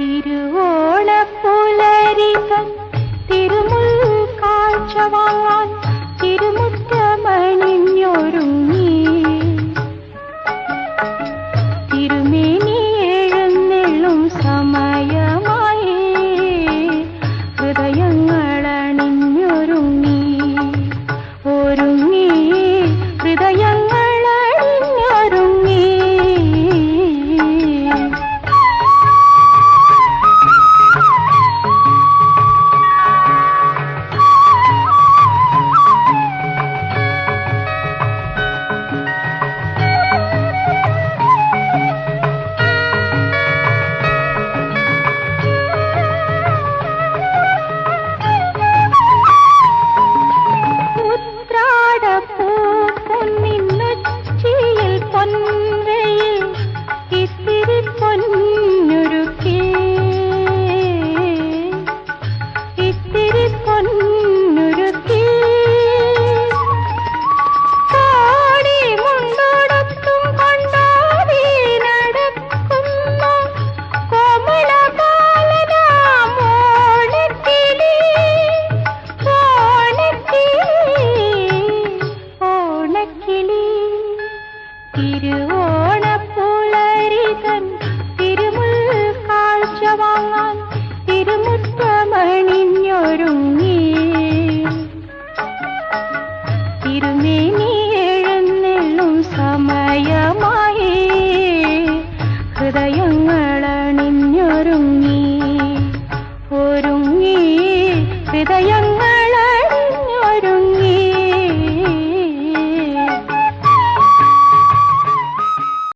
തിരുവോണപ്പുലരിതൻ തിരുമുൽ കാഴ്ച വാങ്ങാൻ തിരുമുറ്റമണിഞ്ഞൊരുങ്ങി. തിരുമേനി എഴുന്നെള്ളും സമയമായി കാഴ്ച വാങ്ങാൻ സമയമായി ഹൃദയങ്ങളണിഞ്ഞൊരുങ്ങി. ഒരുങ്ങി ഹൃദയങ്ങൾ